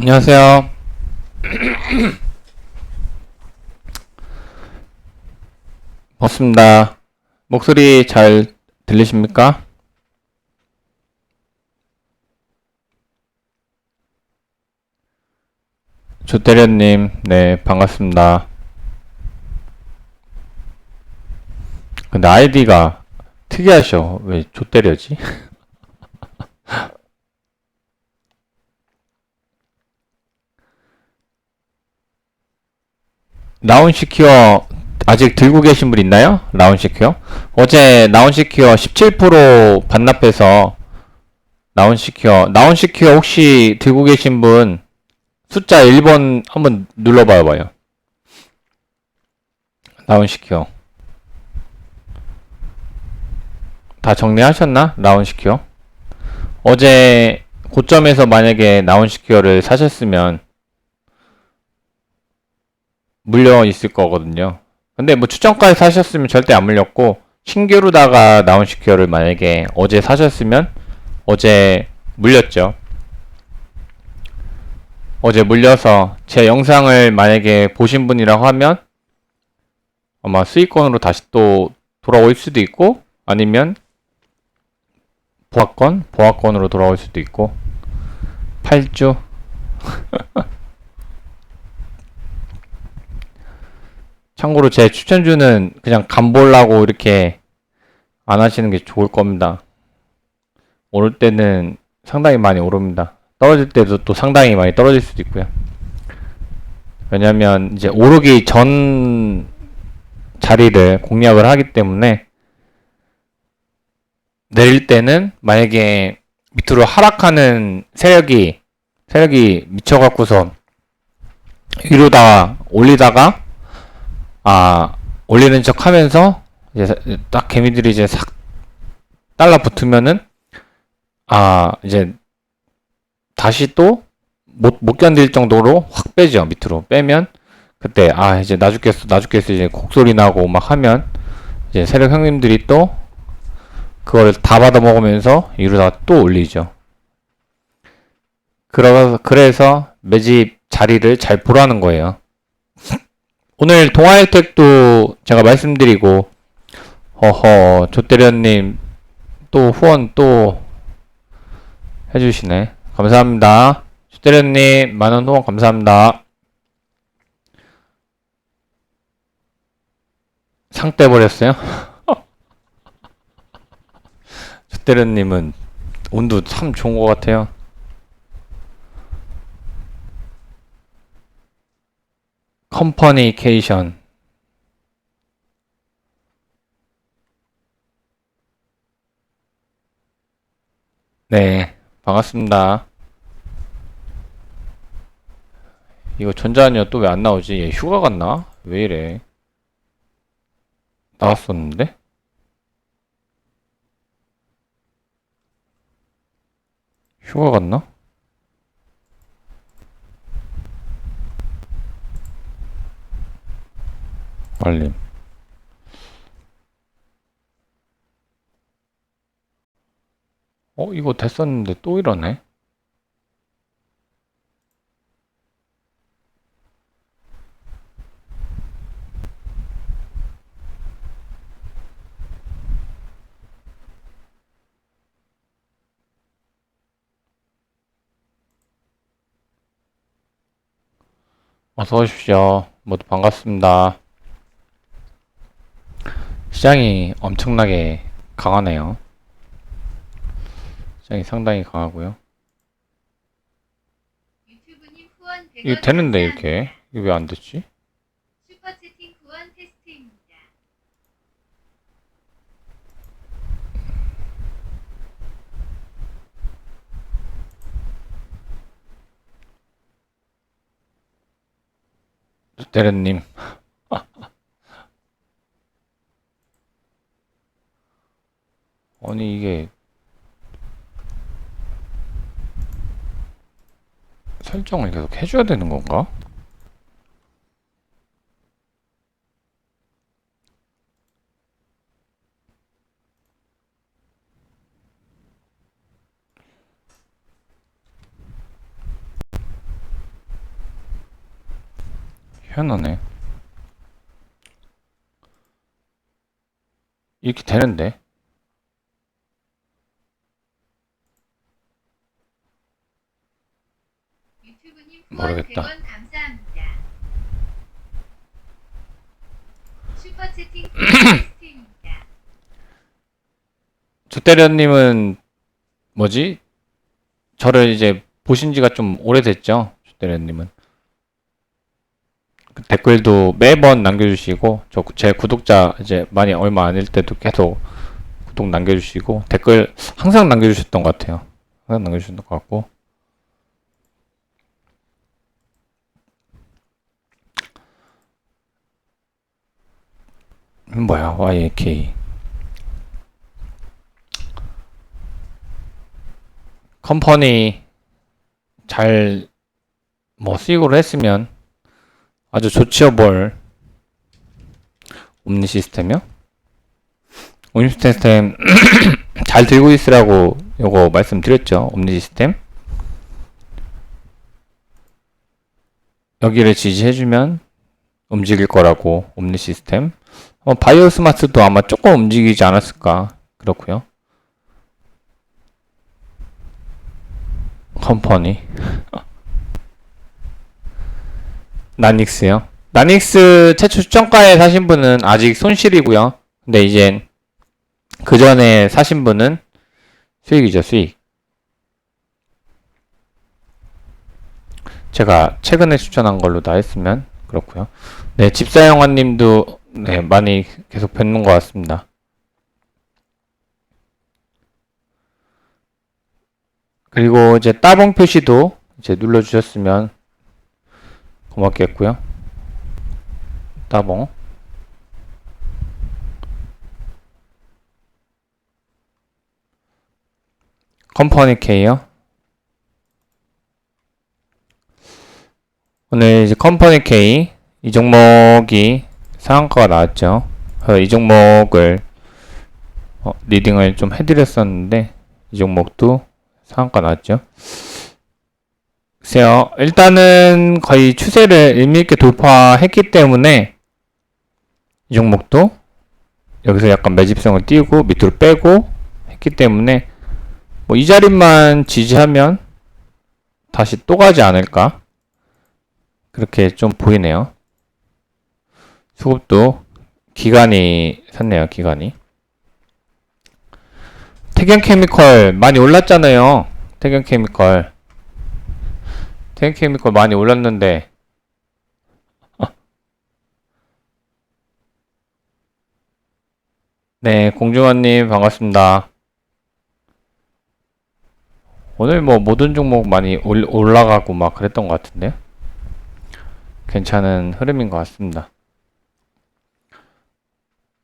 안녕하세요. 반갑습니다. 목소리 잘 들리십니까? 조태련님, 네, 반갑습니다. 근데 아이디가 특이하셔. 왜 조태려지? 라운시큐어 아직 들고 계신 분 있나요? 라운시큐어? 어제 라운시큐어 17% 반납해서 라운시큐어 라운시큐어 혹시 들고 계신 분 숫자 1번 한번 눌러봐요 봐요 라운시큐어 다 정리하셨나? 라운시큐어 어제 고점에서 만약에 라운시큐어를 사셨으면 물려 있을 거거든요. 근데 뭐 추천가에 사셨으면 절대 안 물렸고 신규로다가 나온 시큐어를 만약에 어제 사셨으면 어제 물렸죠. 어제 물려서 제 영상을 만약에 보신 분이라고 하면 아마 수익권으로 다시 또 돌아올 수도 있고 아니면 보합권, 보합권으로 돌아올 수도 있고 8주 참고로 제 추천주는 그냥 간보려고 이렇게 안 하시는 게 좋을 겁니다. 오를 때는 상당히 많이 오릅니다. 떨어질 때도 또 상당히 많이 떨어질 수도 있고요. 왜냐면 이제 오르기 전 자리를 공략을 하기 때문에 내릴 때는 만약에 밑으로 하락하는 세력이 세력이 미쳐갖고서 위로다가 올리다가 아 올리는 척 하면서 이제 사- 딱 개미들이 이제 싹 달라붙으면은 아 이제 다시 또 못 못 견딜 정도로 확 빼죠 밑으로 빼면 그때 아 이제 나 죽겠어 나 죽겠어 이제 곡소리 나고 막 하면 이제 세력 형님들이 또 그걸 다 받아 먹으면서 이러다가 또 올리죠. 그러 그래서 매집 자리를 잘 보라는 거예요. 오늘 동아 혜택도 제가 말씀드리고 허허 조대련님 또 후원 또 해주시네. 감사합니다. 조대련님 만원 후원 감사합니다. 상 떼버렸어요? 조대련님은 운도 참 좋은 것 같아요 컴퍼니케이션 네, 반갑습니다. 이거 전자녀 또 왜 안 나오지? 얘 휴가 갔나? 왜 이래? 나왔었는데? 휴가 갔나? 알림. 어, 이거 됐었는데 또 이러네? 어서 오십시오. 모두 반갑습니다. 시장이 엄청나게 강하네요. 시장이 상당히 강하고요. 유튜브님 후원 100원 이거 되는데. 이렇게 이게 왜안 됐지? 대련님 아니 이게 설정을 계속 해줘야 되는 건가? 희한하네. 이렇게 되는데. 유튜브님 모르겠다. 후원 100원 감사합니다. 슈퍼 채팅 테스트입니다. 조때려님은 뭐지? 저를 이제 보신 지가 좀 오래됐죠? 조때려님은. 그 댓글도 매번 남겨주시고, 저 제 구독자 이제 많이 얼마 안될 때도 계속 구독 남겨주시고, 댓글 항상 남겨주셨던 것 같아요. 항상 남겨주셨던 것 같고. 음, 뭐야, YAK. 컴퍼니 잘 뭐 수익으로 했으면 아주 좋지요 뭘. 옴니 시스템이요? 옴니 시스템 잘 들고 있으라고 요거 말씀드렸죠 옴니 시스템. 여기를 지지해주면 움직일 거라고 옴니 시스템. 어, 바이오 스마스도 아마 조금 움직이지 않았을까 그렇고요 컴퍼니? 나닉스요? 나닉스 최초 추천가에 사신 분은 아직 손실이고요. 근데 이제 그 전에 사신 분은 수익이죠 수익. 제가 최근에 추천한 걸로 다 했으면 그렇고요. 네 집사영화님도 네. 많이 계속 뵙는 것 같습니다 그리고 이제 따봉 표시도 이제 눌러주셨으면 고맙겠고요. 따봉. 컴퍼니 K요. 오늘 이제 컴퍼니 K 이 종목이 상한가가 나왔죠. 이 종목을 어, 리딩을 좀 해드렸었는데 이 종목도 상한가 나왔죠. 글쎄요. 일단은 거의 추세를 의미있게 돌파했기 때문에 이 종목도 여기서 약간 매집성을 띄우고 밑으로 빼고 했기 때문에 뭐 이 자리만 지지하면 다시 또 가지 않을까 그렇게 좀 보이네요. 수급도 기간이 샀네요. 기간이. 태경 케미컬 많이 올랐잖아요. 태경 케미컬. 태경 케미컬 많이 올랐는데. 네, 공중원님 반갑습니다. 오늘 뭐 모든 종목 많이 올, 올라가고 막 그랬던 것 같은데요. 괜찮은 흐름인 것 같습니다.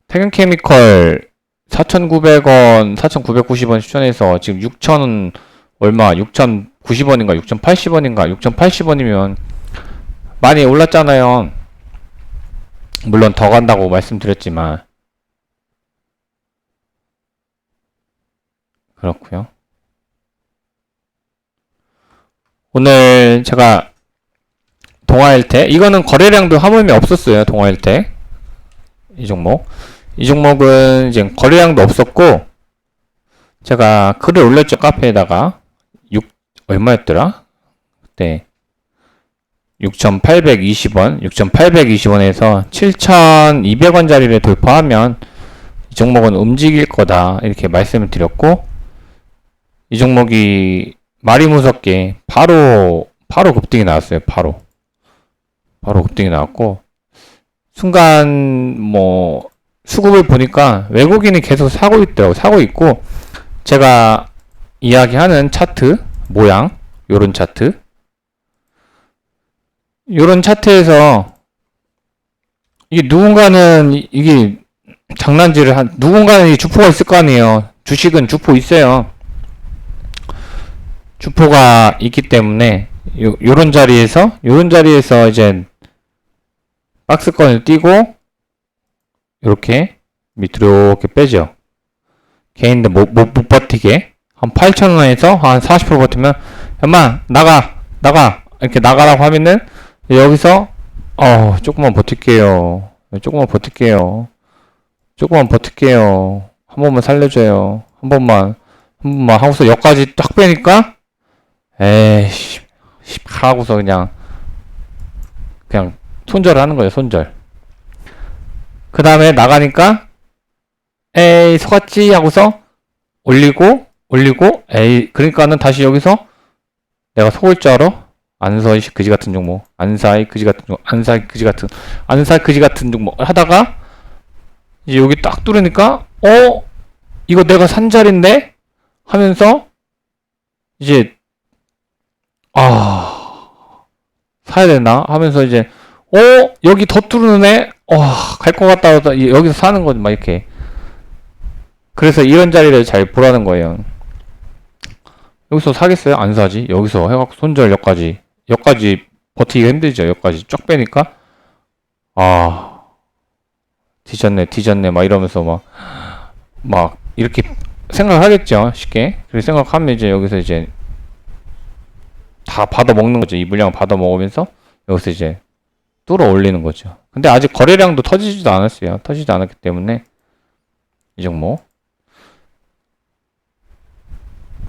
태경 케미컬 4,900원, 4,990원 추천해서 지금 6,000원 얼마, 6,090원인가, 6,080원인가, 6,080원이면 많이 올랐잖아요. 물론 더 간다고 말씀드렸지만. 그렇고요. 오늘 제가 동아일테 이거는 거래량도 하물며 없었어요. 동아일테 이 종목. 이 종목은 이제 거래량도 없었고 제가 글을 올렸죠 카페에다가 6 얼마였더라? 그때 6,820원, 6,820원에서 7,200원짜리를 돌파하면 이 종목은 움직일 거다 이렇게 말씀을 드렸고 이 종목이 말이 무섭게 바로 바로 급등이 나왔어요. 바로 바로 급등이 나왔고 순간 뭐 수급을 보니까 외국인이 계속 사고 있더라고 사고 있고 제가 이야기하는 차트 모양 요런 차트. 요런 차트에서 이게 누군가는 이- 이게 장난질을 한 누군가는 이 주포가 있을 거 아니에요. 주식은 주포 있어요. 주포가 있기 때문에 요, 요런 자리에서 요런 자리에서 이제 박스권을 띄고 이렇게 밑으로 이렇게 빼죠. 개인들 못, 못, 못 버티게 한 8,000원에서 한 40% 버티면 엄마 나가 나가 이렇게 나가라고 하면은 여기서 어, 조금만 버틸게요. 조금만 버틸게요. 조금만 버틸게요. 한 번만 살려줘요. 한 번만, 한 번만 하고서 여기까지 딱 빼니까, 에이씨, 씨, 하고서 그냥, 그냥 손절하는 거예요, 손절. 그 다음에 나가니까, 에이, 속았지? 하고서 올리고, 올리고, 에이, 그러니까는 다시 여기서 내가 속을 줄 알아? 안서이 그지 같은 종목, 안사 이 그지 같은 종목, 안사 이 그지 같은, 안사 그지 같은 종목 하다가 이제 여기 딱 뚫으니까 어 이거 내가 산 자리인데 하면서 이제 아 사야 되나 하면서 이제 어? 여기 더 뚫으네 어갈 것 같다. 여기서 사는 거지 막 이렇게. 그래서 이런 자리를 잘 보라는 거예요. 여기서 사겠어요? 안 사지? 여기서 해갖고 손절 여기까지. 여기까지 버티기가 힘들죠. 여기까지. 쫙 빼니까? 아 뒤졌네 뒤졌네. 막 이러면서 막막 이렇게 생각하겠죠 쉽게. 그렇게 생각하면 이제 여기서 이제 다 받아 먹는 거죠. 이 물량을 받아 먹으면서 여기서 이제 뚫어 올리는 거죠 근데 아직 거래량도 터지지도 않았어요 터지지도 않았기 때문에 이 종목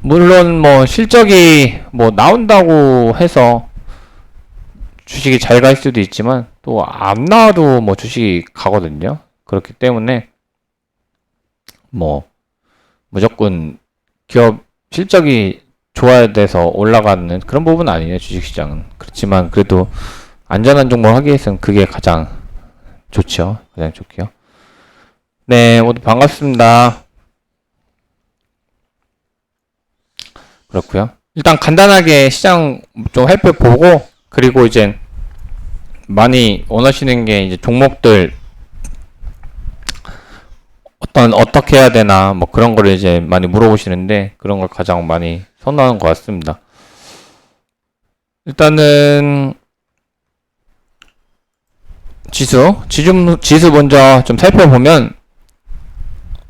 물론 뭐 실적이 뭐 나온다고 해서 주식이 잘 갈 수도 있지만 또 안 나와도 뭐 주식이 가거든요. 그렇기 때문에 뭐 무조건 기업 실적이 좋아야 돼서 올라가는 그런 부분은 아니에요. 주식시장은. 그렇지만 그래도 안전한 종목 하기 위해서는 그게 가장 좋죠. 가장 좋게요. 네, 모두 반갑습니다. 그렇고요. 일단 간단하게 시장 좀 살펴보고 그리고 이제 많이 원하시는 게 이제 종목들 어떤 어떻게 해야 되나 뭐 그런 거를 이제 많이 물어보시는데 그런 걸 가장 많이 선호하는 것 같습니다. 일단은 지수 지수 지수 먼저 좀 살펴보면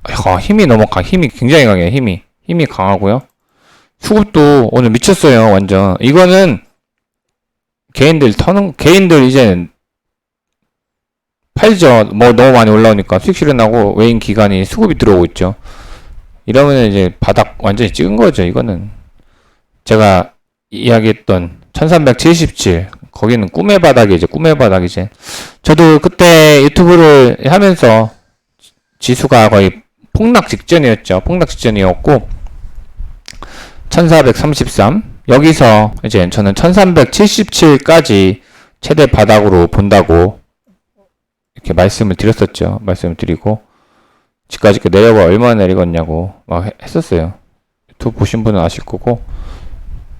아, 힘이 너무 강 힘이 굉장히 강해요 힘이 힘이 강하고요. 수급도 오늘 미쳤어요, 완전. 이거는 개인들 터는, 개인들 이제 팔죠. 뭐 너무 많이 올라오니까 수익 실현하고 외인 기관이 수급이 들어오고 있죠. 이러면 이제 바닥 완전히 찍은 거죠, 이거는. 제가 이야기했던 1377, 거기는 꿈의 바닥이죠, 꿈의 바닥이지. 저도 그때 유튜브를 하면서 지수가 거의 폭락 직전이었죠. 폭락 직전이었고, 1433 여기서 이제 저는 1377까지 최대 바닥으로 본다고 이렇게 말씀을 드렸었죠. 말씀을 드리고 지금까지 그 내려가 얼마나 내리겠냐고 막 해- 했었어요. 유튜브 보신 분은 아실 거고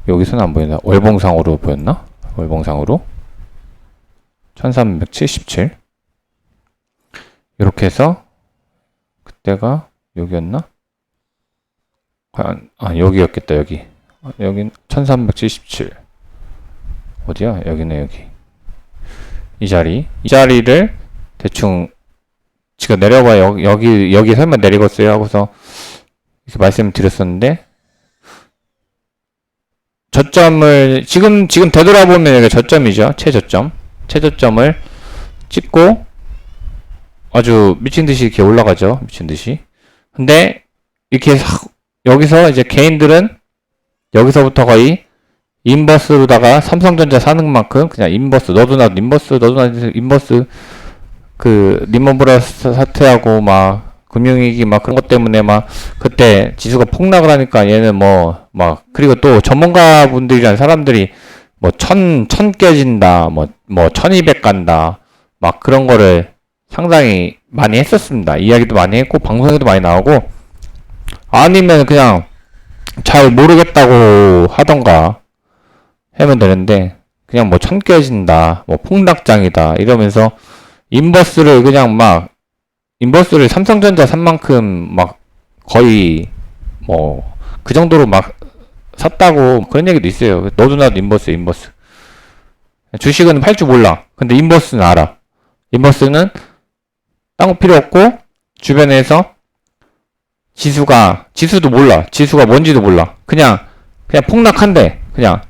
여기서는 안 보인다. 월봉상으로 보였나? 월봉상으로 1377 이렇게 해서 그때가 여기였나? 아, 아 여기였겠다 여기. 아, 여긴 1377 어디야? 여기네 여기. 이 자리. 이 자리를 대충 지금 내려봐 여기 여기 여기 설마 내리겠어요? 하고서 이렇게 말씀드렸었는데 저점을 지금 지금 되돌아보면 여기 저점이죠. 최저점. 최저점을 찍고 아주 미친 듯이 이렇게 올라가죠. 미친 듯이. 근데 이렇게 싹 여기서 이제 개인들은 여기서부터 거의 인버스로다가 삼성전자 사는 만큼 그냥 인버스 너도 나도 인버스 너도 나도 인버스 그 리먼 브라스 사태하고 막 금융위기 막 그런 것 때문에 막 그때 지수가 폭락을 하니까 얘는 뭐 막 그리고 또 전문가 분들이란 사람들이 뭐 천 천 깨진다 뭐 뭐 천이백 간다 막 그런 거를 상당히 많이 했었습니다. 이야기도 많이 했고 방송에도 많이 나오고 아니면 그냥 잘 모르겠다고 하던가 하면 되는데 그냥 뭐 천 깨진다 뭐 폭락장이다 이러면서 인버스를 그냥 막 인버스를 삼성전자 산 만큼 막 거의 뭐 그 정도로 막 샀다고 그런 얘기도 있어요. 너도 나도 인버스 인버스. 주식은 팔 줄 몰라. 근데 인버스는 알아. 인버스는 딴거 필요 없고 주변에서 지수가 지수도 몰라. 지수가 뭔지도 몰라. 그냥 그냥 폭락한대 그냥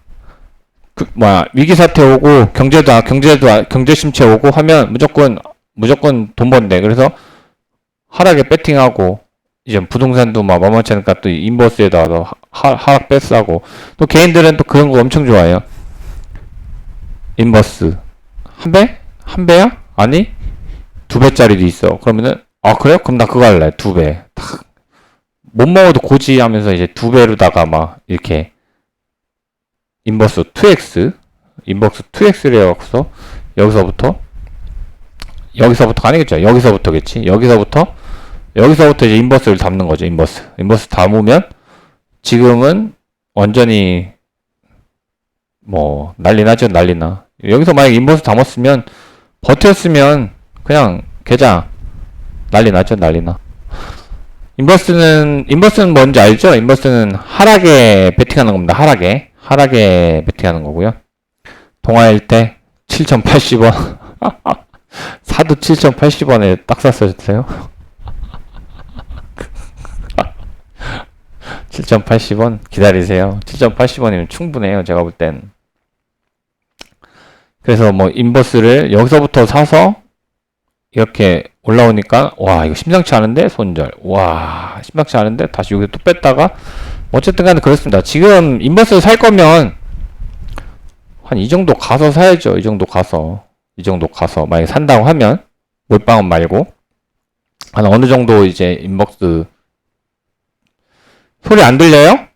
그, 뭐야, 위기 사태 오고, 경제도, 아- 경제도, 아- 경제 침체 오고 하면 무조건, 무조건 돈 번대. 그래서 하락에 배팅하고, 이제 부동산도 막 만만치 않으니까 또 인버스에다가 하, 하락 패스하고, 또 개인들은 또 그런 거 엄청 좋아해요. 인버스. 한 배? 한 배야? 아니? 두 배짜리도 있어. 그러면은, 아, 그래요? 그럼 나 그거 할래. 두 배. 탁. 못 먹어도 고지 하면서 이제 두 배로다가 막, 이렇게, 인버스 2x, 인버스 2x를 해갖고서, 여기서부터, 여기서부터 아니겠죠? 여기서부터겠지? 여기서부터, 여기서부터 이제 인버스를 담는 거죠, 인버스. 인버스 담으면, 지금은 완전히, 뭐, 난리 나죠, 난리 나. 여기서 만약 인버스 담았으면, 버텼으면, 그냥, 계좌, 난리 나죠, 난리 나. 인버스는, 인버스는 뭔지 알죠? 인버스는 하락에 베팅하는 겁니다, 하락에. 하락에 베팅하는 거고요. 동아일 때 7,080원. 사도 7,080원에 딱 샀었어요. 7,080원 기다리세요. 7,080원이면 충분해요. 제가 볼 땐. 그래서 뭐 인버스를 여기서부터 사서 이렇게 올라오니까 와 이거 심상치 않은데 손절 와 심상치 않은데 다시 여기 또 뺐다가 어쨌든 간에 그렇습니다. 지금 인버스 살 거면 한 이 정도 가서 사야죠. 이 정도 가서 이 정도 가서 만약에 산다고 하면 몰빵은 말고 한 어느 정도 이제 인버스 소리 안 들려요?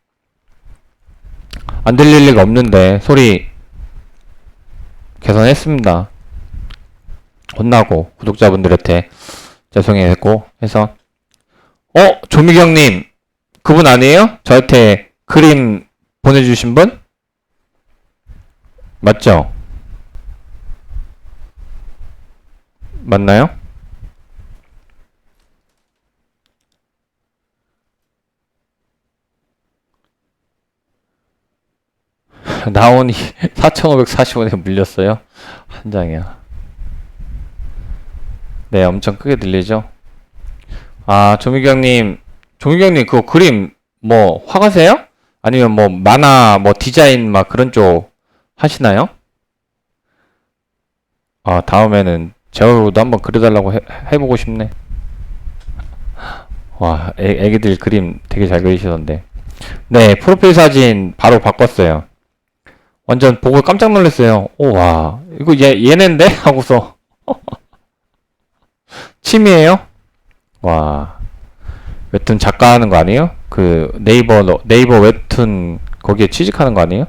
안 들릴 리가 없는데 소리 개선했습니다. 혼나고 구독자분들한테 죄송했고 해서 어 조미경님 그분 아니에요? 저한테 그림 보내주신 분? 맞죠? 맞나요? 나온이 4,540원에 물렸어요. 한 장이야. 네, 엄청 크게 들리죠? 아, 조미경님, 조미경님, 그거 그림, 뭐, 화가세요? 아니면 뭐, 만화, 뭐, 디자인, 막 그런 쪽 하시나요? 아, 다음에는 제가도 한번 그려달라고 해, 해보고 싶네. 와, 애, 애기들 그림 되게 잘 그리시던데. 네, 프로필 사진 바로 바꿨어요. 완전 보고 깜짝 놀랐어요. 오, 와, 이거 얘, 얘네인데? 하고서. 취미예요? 와, 웹툰 작가 하는 거 아니에요? 그 네이버 네이버 웹툰 거기에 취직하는 거 아니에요?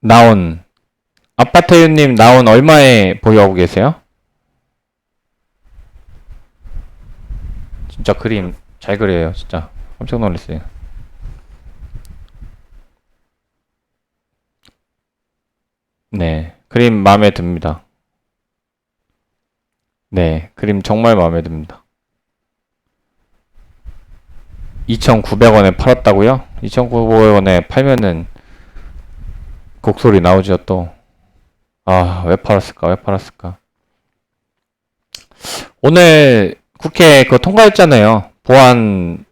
나온 아파트유님 나온 얼마에 보유하고 계세요? 진짜 그림 잘 그려요, 진짜 깜짝 놀랐어요. 네, 그림 마음에 듭니다. 네, 그림 정말 마음에 듭니다. 2,900원에 팔았다고요? 2,900원에 팔면은 곡소리 나오죠, 또. 아, 왜 팔았을까? 왜 팔았을까? 오늘 국회 그거 통과했잖아요. 보안,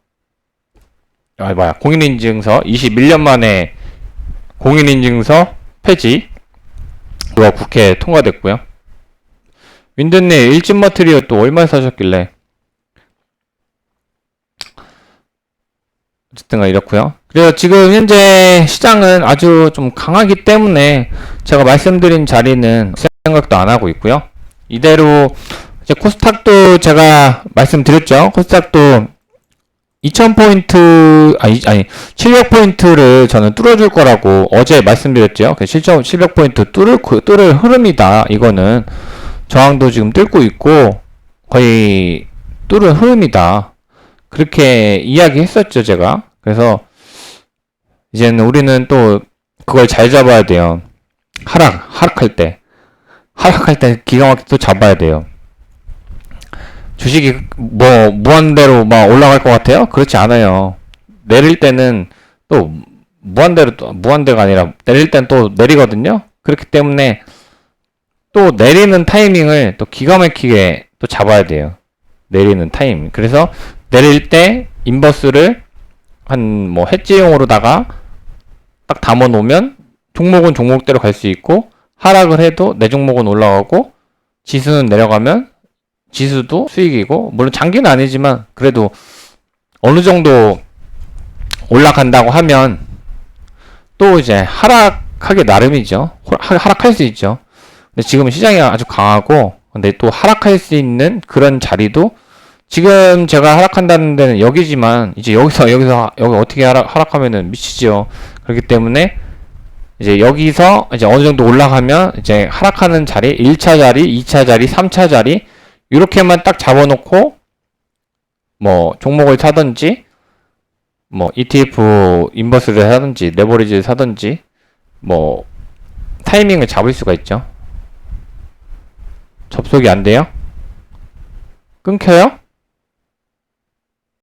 아, 뭐야, 공인인증서 21년 만에 공인인증서 폐지. 그거 국회 통과됐고요. 윈드님, 일진 머트리어 또 얼마에 사셨길래? 어쨌든 간 이렇고요. 그래서 지금 현재 시장은 아주 좀 강하기 때문에 제가 말씀드린 자리는 생각도 안 하고 있고요. 이대로 이제 코스닥도 제가 말씀드렸죠. 코스닥도 2000포인트, 아니, 아니, 700포인트를 저는 뚫어줄 거라고 어제 말씀드렸죠. 700포인트 뚫을, 그- 뚫을 흐름이다. 이거는 저항도 지금 뚫고 있고 거의 뚫을 흐름이다. 그렇게 이야기했었죠, 제가. 그래서 이제는 우리는 또 그걸 잘 잡아야 돼요. 하락, 하락할 때. 하락할 때 기가 막히게 또 잡아야 돼요. 주식이 뭐 무한대로 막 올라갈 것 같아요? 그렇지 않아요. 내릴 때는 또 무한대로 또 무한대가 아니라 내릴 땐 또 내리거든요. 그렇기 때문에 또 내리는 타이밍을 또 기가 막히게 또 잡아야 돼요. 내리는 타임. 그래서 내릴 때 인버스를 한 뭐 해지용으로다가 딱 담아 놓으면 종목은 종목대로 갈 수 있고 하락을 해도 내 종목은 올라가고 지수는 내려가면 지수도 수익이고 물론 장기는 아니지만 그래도 어느 정도 올라간다고 하면 또 이제 하락하기 나름이죠. 하- 하락할 수 있죠. 근데 지금 시장이 아주 강하고 근데 또 하락할 수 있는 그런 자리도 지금 제가 하락한다는 데는 여기지만 이제 여기서 여기서 여기 어떻게 하락, 하락하면은 미치죠. 그렇기 때문에 이제 여기서 이제 어느 정도 올라가면 이제 하락하는 자리 1차 자리, 2차 자리, 3차 자리 이렇게만 딱 잡아놓고 뭐 종목을 사든지 뭐 ETF 인버스를 사든지 레버리지를 사든지 뭐 타이밍을 잡을 수가 있죠. 접속이 안 돼요? 끊겨요?